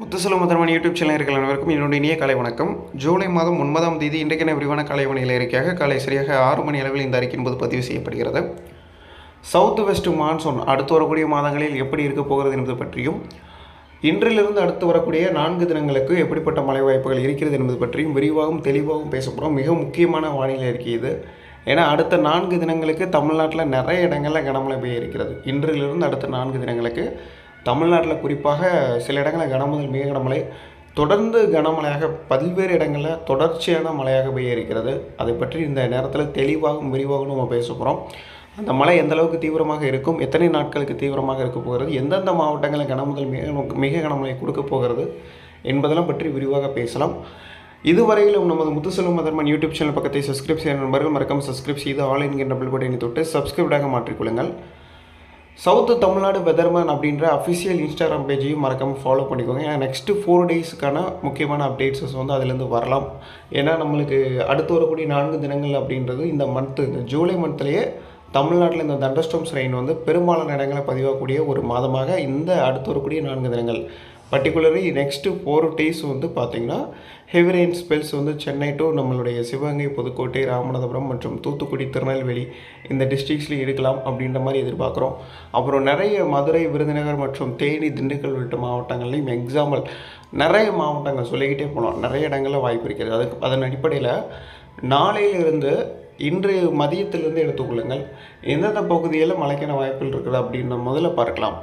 Muthuselvam முதன்மன் YouTube channel அனைவருக்கும் என்னுடைய இனிய காலை வணக்கம். ஜூலை மாதம் ஒன்பதாம் தேதி இன்றைக்கான விரிவான காலை வணியில் இருக்கையாக காலை சரியாக ஆறு மணி அளவில் இந்த அறிக்கையின் போது பதிவு செய்யப்படுகிறது. சவுத் வெஸ்ட் மான்சூன் அடுத்து வரக்கூடிய மாதங்களில் எப்படி இருக்க போகிறது என்பது பற்றியும் இன்றிலிருந்து அடுத்து வரக்கூடிய நான்கு தினங்களுக்கு எப்படிப்பட்ட மழை வாய்ப்புகள் இருக்கிறது என்பது பற்றியும் விரிவாகவும் தெளிவாகவும் பேசப்படும் மிக முக்கியமான வானிலை அறிக்கை இது. ஏன்னா அடுத்த நான்கு தினங்களுக்கு தமிழ்நாட்டில் நிறைய இடங்களில் கனமழை பெய்ய இருக்கிறது. இன்றிலிருந்து அடுத்த நான்கு தினங்களுக்கு தமிழ்நாட்டில் குறிப்பாக சில இடங்களில் கனமுதல் மிக கனமழை தொடர்ந்து கனமழையாக பல்வேறு இடங்களில் தொடர்ச்சியான மழையாக பெய்ய இருக்கிறது அதை பற்றி இந்த நேரத்தில் தெளிவாகவும் விரிவாகவும் நம்ம பேச போகிறோம் அந்த மழை எந்த அளவுக்கு தீவிரமாக இருக்கும் எத்தனை நாட்களுக்கு தீவிரமாக இருக்க போகிறது எந்தெந்த மாவட்டங்களில் கனமுதல் மிக மிக கனமழை கொடுக்க போகிறது என்பதெல்லாம் பற்றி விரிவாக பேசலாம். இதுவரையிலும் நமது முத்துசெல்வம் மதர்மன் யூடியூப் சேனல் பக்கத்தை சப்ஸ்கிரைப் செய்ய நண்பர்கள் மறக்காமல் சப்ஸ்கிரைப் செய்து ஆல் என்கின்ற பில்பட்டினை தொட்டு சப்ஸ்கிரைப்டாக மாற்றிக்கொள்ளுங்கள். சவுத்து தமிழ்நாடு வெதர்மேன் அப்படின்ற அஃபிஷியல் இன்ஸ்டாகிராம் பேஜையும் மறக்காமல் ஃபாலோ பண்ணிக்கோங்க. ஏன்னா நெக்ஸ்ட்டு ஃபோர் டேஸுக்கான முக்கியமான அப்டேட்ஸஸ் வந்து அதுலேருந்து வரலாம். ஏன்னா நம்மளுக்கு அடுத்து வரக்கூடிய நான்கு தினங்கள் அப்படின்றது இந்த மந்த்து இந்த ஜூலை மந்த்லேயே தமிழ்நாட்டில் இந்த தண்டஸ்டோம்ஸ் ரெயின் வந்து பெரும்பாலான இடங்களை பதிவாகக்கூடிய ஒரு மாதமாக இந்த அடுத்து வரக்கூடிய நான்கு தினங்கள். பர்டிகுலரி நெக்ஸ்ட்டு ஃபோர் டேஸ் வந்து பார்த்திங்கன்னா ஹெவி ரெயின் ஸ்பெல்ஸ் வந்து சென்னை டு நம்மளுடைய சிவகங்கை புதுக்கோட்டை ராமநாதபுரம் மற்றும் தூத்துக்குடி திருநெல்வேலி இந்த டிஸ்ட்ரிக்ஸ்லேயும் இருக்கலாம் அப்படின்ற மாதிரி எதிர்பார்க்குறோம். அப்புறம் நிறைய மதுரை விருதுநகர் மற்றும் தேனி திண்டுக்கல் உள்ளிட்ட மாவட்டங்கள்லையும் எக்ஸாம்பிள் நிறைய மாவட்டங்கள் சொல்லிக்கிட்டே போகலாம் நிறைய இடங்களில் வாய்ப்பு இருக்கிறது. அதுக்கு அதன் அடிப்படையில் நாளையிலிருந்து இன்று மதியத்திலிருந்து எடுத்துக்கொள்ளுங்கள் எந்தெந்த பகுதியில் மழைக்கான வாய்ப்புகள் இருக்குது அப்படின்னு நம்ம முதல்ல பார்க்கலாம்.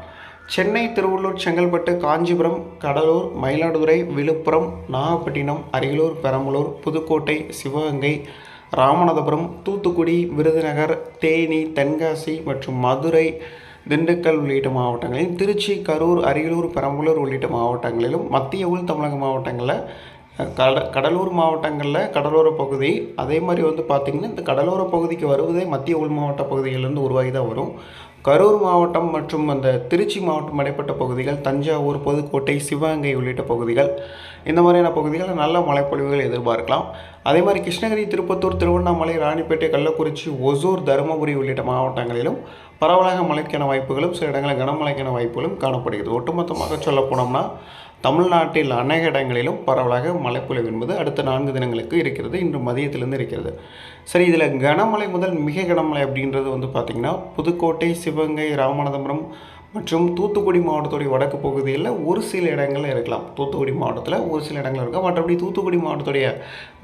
சென்னை திருவள்ளூர் செங்கல்பட்டு காஞ்சிபுரம் கடலூர் மயிலாடுதுறை விழுப்புரம் நாகப்பட்டினம் அரியலூர் பெரம்பலூர் புதுக்கோட்டை சிவகங்கை ராமநாதபுரம் தூத்துக்குடி விருதுநகர் தேனி தென்காசி மற்றும் மதுரை திண்டுக்கல் உள்ளிட்ட மாவட்டங்களிலும் திருச்சி கரூர் அரியலூர் பெரம்பலூர் உள்ளிட்ட மாவட்டங்களிலும் மத்திய உள் தமிழக மாவட்டங்களில் கட கடலூர் மாவட்டங்களில் கடலோர பகுதி அதே மாதிரி வந்து பார்த்திங்கன்னா இந்த கடலோர பகுதிக்கு வருவதே மத்திய உள் மாவட்ட பகுதியிலேருந்து உருவாகி தான் வரும். கரூர் மாவட்டம் மற்றும் அந்த திருச்சி மாவட்டம் இடைப்பட்ட பகுதிகள் தஞ்சாவூர் புதுக்கோட்டை சிவகங்கை உள்ளிட்ட பகுதிகள். இந்த மாதிரியான பகுதிகளில் நல்ல மழைப்பொழிவுகள் எதிர்பார்க்கலாம். அதே மாதிரி கிருஷ்ணகிரி திருப்பத்தூர் திருவண்ணாமலை ராணிப்பேட்டை கள்ளக்குறிச்சி ஒசூர் தருமபுரி உள்ளிட்ட மாவட்டங்களிலும் பரவலாக மழைக்கான வாய்ப்புகளும் சில இடங்களில் கனமழைக்கான வாய்ப்புகளும் காணப்படுகிறது. ஒட்டுமொத்தமாக சொல்ல போனோம்னா தமிழ்நாட்டில் அநேக இடங்களிலும் பரவலாக மழைப்பொழிவு என்பது அடுத்த நான்கு தினங்களுக்கு இருக்கிறது இன்று மதியத்திலிருந்து இருக்கிறது. சரி இதில் கனமழை முதல் மிக கனமழை அப்படின்றது வந்து பார்த்திங்கன்னா புதுக்கோட்டை சிவகங்கை ராமநாதபுரம் மற்றும் தூத்துக்குடி மாவட்டத்துடைய வடக்கு பகுதியில் ஒரு சில இடங்களில் இருக்கலாம். தூத்துக்குடி மாவட்டத்தில் ஒரு சில இடங்கள் இருக்கும் மற்றபடி தூத்துக்குடி மாவட்டத்துடைய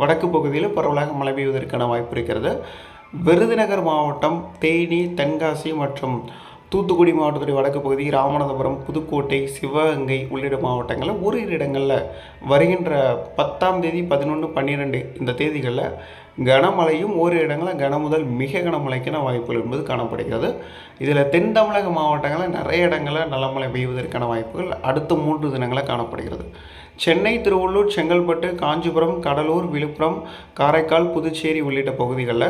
வடக்கு பகுதியில் பரவலாக மழை பெய்வதற்கான வாய்ப்பு இருக்கிறது. விருதுநகர் மாவட்டம் தேனி தென்காசி மற்றும் தூத்துக்குடி மாவட்டத்துடைய வடக்கு பகுதி ராமநாதபுரம் புதுக்கோட்டை சிவகங்கை உள்ளிட்ட மாவட்டங்களில் ஓரிரு இடங்களில் வருகின்ற பத்தாம் தேதி பதினொன்று பன்னிரெண்டு இந்த தேதிகளில் கனமழையும் ஓரிரு இடங்களில் கனமுதல் மிக கனமழைக்கான வாய்ப்புகள் என்பது காணப்படுகிறது. இதில் தென் தமிழக மாவட்டங்களில் நிறைய இடங்களில் நல்ல மழை பெய்வதற்கான வாய்ப்புகள் அடுத்த மூன்று தினங்களில் காணப்படுகிறது. சென்னை திருவள்ளூர் செங்கல்பட்டு காஞ்சிபுரம் கடலூர் விழுப்புரம் காரைக்கால் புதுச்சேரி உள்ளிட்ட பகுதிகளில்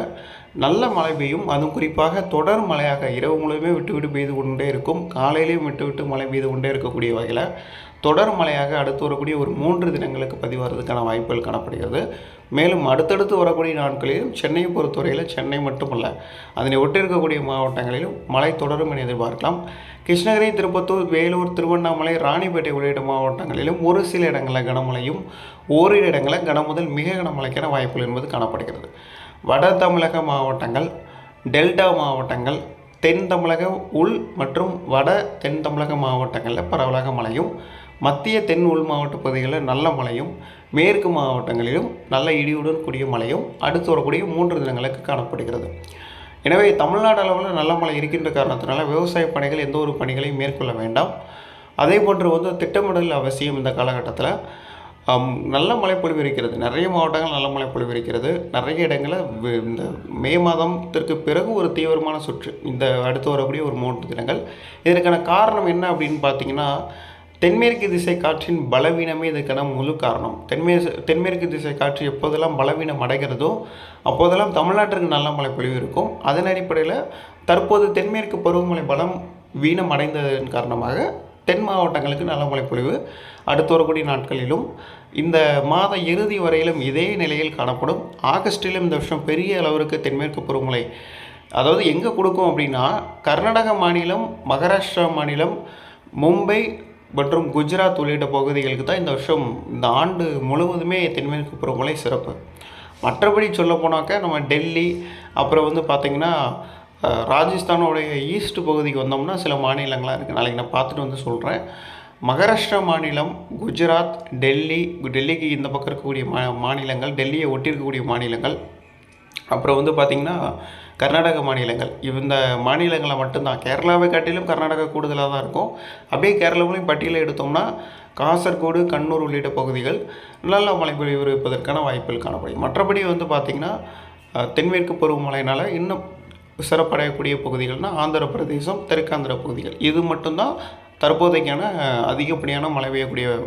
நல்ல மழை பெய்யும். அதுவும் குறிப்பாக தொடர் மழையாக இரவு முழுவதுமே விட்டு விட்டு பெய்து கொண்டே இருக்கும். காலையிலையும் விட்டு விட்டு மழை பெய்து கொண்டே இருக்கக்கூடிய வகையில் தொடர் மழையாக அடுத்து வரக்கூடிய ஒரு மூன்று தினங்களுக்கு பதிவாகிறதுக்கான வாய்ப்புகள் காணப்படுகிறது. மேலும் அடுத்தடுத்து வரக்கூடிய நாட்களிலும் சென்னையை பொறுத்தவரையில் சென்னை மட்டுமல்ல அதனை ஒட்டி இருக்கக்கூடிய மாவட்டங்களிலும் மழை தொடரும் என எதிர்பார்க்கலாம். கிருஷ்ணகிரி திருப்பத்தூர் வேலூர் திருவண்ணாமலை ராணிப்பேட்டை உள்ளிட்ட மாவட்டங்களிலும் ஒரு சில இடங்களில் கனமழையும் ஓரிரு இடங்களில் கனமுதல் மிக கனமழைக்கான வாய்ப்புகள் என்பது காணப்படுகிறது. வட தமிழக மாவட்டங்கள் டெல்டா மாவட்டங்கள் தென் தமிழக உள் மற்றும் வட தென் தமிழக மாவட்டங்களில் பரவலாக மழையும் மத்திய தென் உள் மாவட்ட பகுதிகளில் நல்ல மழையும் மேற்கு மாவட்டங்களிலும் நல்ல இடியுடன் கூடிய மழையும் அடுத்து வரக்கூடிய மூன்று தினங்களுக்கு காணப்படுகிறது. எனவே தமிழ்நாடு அளவில் நல்ல மழை இருக்கின்ற காரணத்தினால விவசாய பணிகள் எந்த ஒரு பணிகளையும் மேற்கொள்ள வேண்டாம். அதே போன்று வந்து திட்டமிடல் அவசியம் இந்த காலகட்டத்தில். நல்ல மழைப்பொழிவு இருக்கிறது. நிறைய மாவட்டங்கள் நல்ல மழைப்பொழிவு இருக்கிறது. நிறைய இடங்களில் இந்த மே மாதத்திற்கு பிறகு ஒரு தீவிரமான சுற்று. இந்த அடுத்து வரக்கூடிய ஒரு மூன்று தினங்கள். இதற்கான காரணம் என்ன அப்படின்னு பார்த்தீங்கன்னா தென்மேற்கு திசை காற்றின் பலவீனமே இதுக்கான முழு காரணம். தென்மே தென்மேற்கு திசை காற்று எப்போதெல்லாம் பலவீனம் அடைகிறதோ அப்போதெல்லாம் தமிழ்நாட்டிற்கு நல்ல மழை பொழிவு இருக்கும். அதன் அடிப்படையில் தற்போது தென்மேற்கு பருவமழை பலம் வீணம் அடைந்ததன் காரணமாக தென் மாவட்டங்களுக்கு நல்ல மழைப்பொழிவு அடுத்த வரக்கூடிய நாட்களிலும் இந்த மாத இறுதி வரையிலும் இதே நிலையில் காணப்படும். ஆகஸ்டிலும் இந்த வருஷம் பெரிய அளவிற்கு தென்மேற்கு பருவமழை அதாவது எங்கே கொடுக்கும் அப்படின்னா கர்நாடக மாநிலம் மகாராஷ்டிரா மாநிலம் மும்பை மற்றும் குஜராத் உள்ளிட்ட பகுதிகளுக்கு தான் இந்த வருஷம் இந்த ஆண்டு முழுவதுமே தென்மேற்கு பருவமழை சிறப்பு. மற்றபடி சொல்ல போனாக்கா நம்ம டெல்லி அப்புறம் வந்து பார்த்திங்கன்னா ராஜஸ்தானோடைய ஈஸ்ட் பகுதிக்கு வந்தோம்னா சில மாநிலங்களாக இருக்குது நாளைக்கு நான் பார்த்துட்டு வந்து சொல்கிறேன் மகாராஷ்டிரா மாநிலம் குஜராத் டெல்லி டெல்லிக்கு இந்த பக்கம் இருக்கக்கூடிய மா மாநிலங்கள் டெல்லியை ஒட்டி இருக்கக்கூடிய மாநிலங்கள். அப்புறம் வந்து பார்த்திங்கன்னா கர்நாடக மாநிலங்கள். இந்த மாநிலங்களை மட்டும்தான். கேரளாவை காட்டிலும் கர்நாடகா கூடுதலாக தான் இருக்கும். அப்படியே கேரளாவிலையும் பட்டியலை எடுத்தோம்னா காசர்கோடு கண்ணூர் உள்ளிட்ட பகுதிகள் நல்ல மழை பொழிவு இருப்பதற்கான வாய்ப்புகள் காணப்படும். மற்றபடி வந்து பார்த்திங்கன்னா தென்மேற்கு பருவமழையினால் இன்னும் சிறப்படையக்கூடிய பகுதிகள்னால் ஆந்திர பிரதேசம் தெற்காந்திர பகுதிகள். இது மட்டும்தான் தற்போதைக்கான அதிகப்படியான மழை பெய்யக்கூடிய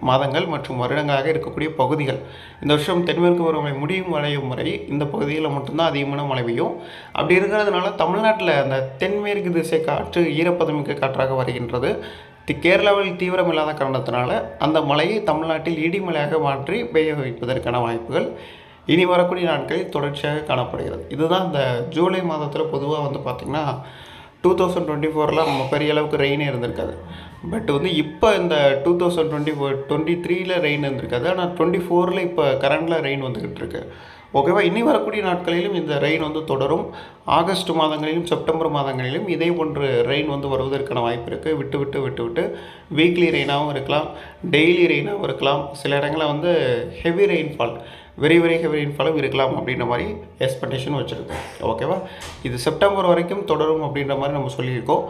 மாதங்கள் மற்றும் வருடங்களாக இருக்கக்கூடிய பகுதிகள். இந்த வருஷம் தென்மேற்கு பருவமழை முடியும் வரையும் வரை இந்த பகுதிகளில் மட்டும்தான் அதிகமான மழை பெய்யும். அப்படி இருக்கிறதுனால தமிழ்நாட்டில் அந்த தென்மேற்கு திசை காற்று ஈரப்பதமிக்க காற்றாக வருகின்றது. தி- கேரளாவில் தீவிரம் இல்லாத காரணத்தினால அந்த மழையை தமிழ்நாட்டில் இடிமலையாக மாற்றி பெய்ய வைப்பதற்கான வாய்ப்புகள் இனி வரக்கூடிய நாட்களில் தொடர்ச்சியாக காணப்படுகிறது. இதுதான் இந்த ஜூலை மாதத்தில் பொதுவாக வந்து பார்த்திங்கன்னா டூ தௌசண்ட் டுவெண்ட்டி ஃபோரில் நம்ம பெரிய அளவுக்கு ரெயினே இருந்திருக்காது. பட் வந்து இப்போ இந்த two thousand twenty four twenty த்ரீல ரெயின் இருந்திருக்காது. ஆனால் டுவெண்ட்டி ஃபோரில் இப்போ கரண்டில் ரெயின் வந்துக்கிட்டு இருக்கு. ஓகேவா இனி வரக்கூடிய நாட்களிலும் இந்த ரெயின் வந்து தொடரும். ஆகஸ்ட் மாதங்களிலும் செப்டம்பர் மாதங்களிலும் இதே போன்று ரெயின் வந்து வருவதற்கான வாய்ப்பு இருக்குது விட்டு விட்டு விட்டு விட்டு வீக்லி ரெயினாகவும் இருக்கலாம். டெய்லி ரெயினாகவும் இருக்கலாம். சில இடங்களில் வந்து heavy rainfall very very heavy ரெயின்ஃபாலும் இருக்கலாம் அப்படின்ற மாதிரி எக்ஸ்பெக்டேஷன் வச்சுருக்கோம். ஓகேவா இது செப்டம்பர் வரைக்கும் தொடரும் அப்படின்ற மாதிரி நம்ம சொல்லியிருக்கோம்.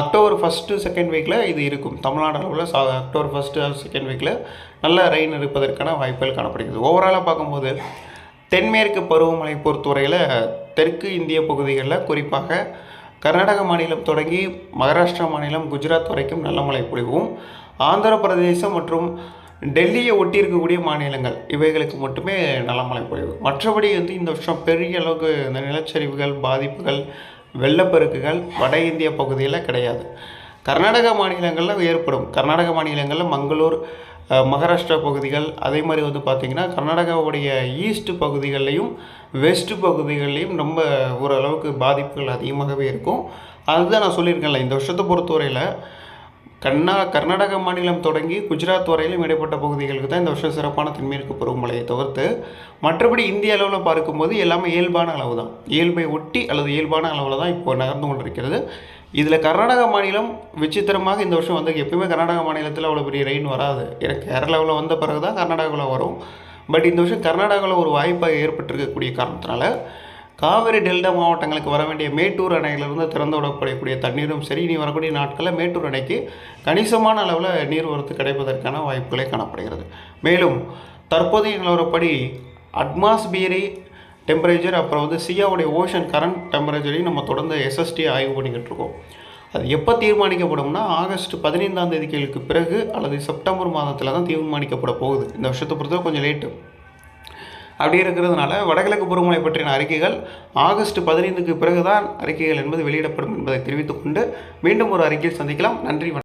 அக்டோபர் ஃபஸ்ட்டு செகண்ட் வீக்கில் இது இருக்கும். தமிழ்நாடு அளவில் சா அக்டோபர் ஃபஸ்ட்டு செகண்ட் வீக்கில் நல்ல ரெயின் இருப்பதற்கான வாய்ப்புகள் காணப்படுகிறது. ஓவராலாக பார்க்கும்போது தென்மேற்கு பருவமழை பொறுத்தவரையில் தெற்கு இந்திய பகுதிகளில் குறிப்பாக கர்நாடக மாநிலம் தொடங்கி மகாராஷ்டிரா மாநிலம் குஜராத் வரைக்கும் நல்ல மழை பொழிவும். ஆந்திர பிரதேசம் மற்றும் டெல்லியை ஒட்டி இருக்கக்கூடிய மாநிலங்கள் இவைகளுக்கு மட்டுமே நல்ல மழை பொழிவு. மற்றபடி வந்து இந்த வருஷம் பெரிய அளவுக்கு இந்த நிலச்சரிவுகள் பாதிப்புகள் வெள்ளப்பெருக்குகள் வட இந்திய பகுதியில் கிடையாது. கர்நாடக மாநிலங்களில் ஏற்படும். கர்நாடக மாநிலங்களில் மங்களூர் மகாராஷ்டிரா பகுதிகள் அதே மாதிரி வந்து பார்த்திங்கன்னா கர்நாடகாவுடைய ஈஸ்ட் பகுதிகள்லையும் வெஸ்ட் பகுதிகள்லையும் ரொம்ப ஓரளவுக்கு பாதிப்புகள் அதிகமாகவே இருக்கும். அதுதான் நான் சொல்லியிருக்கேன்ல இந்த வருஷத்தை பொறுத்தவரையில் கர்நா கர்நாடக மாநிலம் தொடங்கி குஜராத் வரையிலும் இடைப்பட்ட பகுதிகளுக்கு தான் இந்த வருஷம் சிறப்பான தென்மேற்கு பருவமழையை தவிர்த்து மற்றபடி இந்திய அளவில் பார்க்கும்போது எல்லாமே இயல்பான அளவு தான். இயல்பை ஒட்டி அல்லது இயல்பான அளவில் தான் இப்போ நகர்ந்து கொண்டிருக்கிறது. இதில் கர்நாடக மாநிலம் விசித்திரமாக இந்த வருஷம் வந்து எப்பயுமே கர்நாடக மாநிலத்தில் அவ்வளோ பெரிய ரெயின் வராது. ஏன்னா கேரளாவில் வந்த பிறகு தான் கர்நாடகாவில் வரும். பட் இந்த வருஷம் கர்நாடகாவில் ஒரு வாய்ப்பாக ஏற்பட்டிருக்கக்கூடிய காரணத்தினால காவிரி டெல்டா மாவட்டங்களுக்கு வர வேண்டிய மேட்டூர் அணையிலிருந்து திறந்து விடப்படக்கூடிய தண்ணீரும் சரி இனி வரக்கூடிய நாட்களில் மேட்டூர் அணைக்கு கணிசமான அளவில் நீர்வரத்து கிடைப்பதற்கான வாய்ப்புகளே காணப்படுகிறது. மேலும் தற்போதைய நிலவரப்படி அட்மாஸ்பியரி டெம்பரேச்சர் அப்புறம் வந்து சியாவுடைய ஓஷன் கரண்ட் டெம்பரேச்சரையும் நம்ம தொடர்ந்து எஸ்எஸ்டி ஆய்வு பண்ணிக்கிட்டு இருக்கோம் அது எப்போ தீர்மானிக்கப்படும்னா ஆகஸ்ட் பதினைந்தாம் தேதிகளுக்கு பிறகு அல்லது செப்டம்பர் மாதத்தில் தான் தீர்மானிக்கப்பட போகுது. இந்த வருஷத்தை பொறுத்தவரை கொஞ்சம் லேட்டு. அப்படி இருக்கிறதுனால வடகிழக்கு பருவமழை பற்றின அறிக்கைகள் ஆகஸ்ட் பதினைந்துக்கு பிறகுதான் அறிக்கைகள் என்பது வெளியிடப்படும் என்பதை தெரிவித்துக்கொண்டு மீண்டும் ஒரு அறிக்கையில் சந்திக்கலாம். நன்றி வணக்கம்.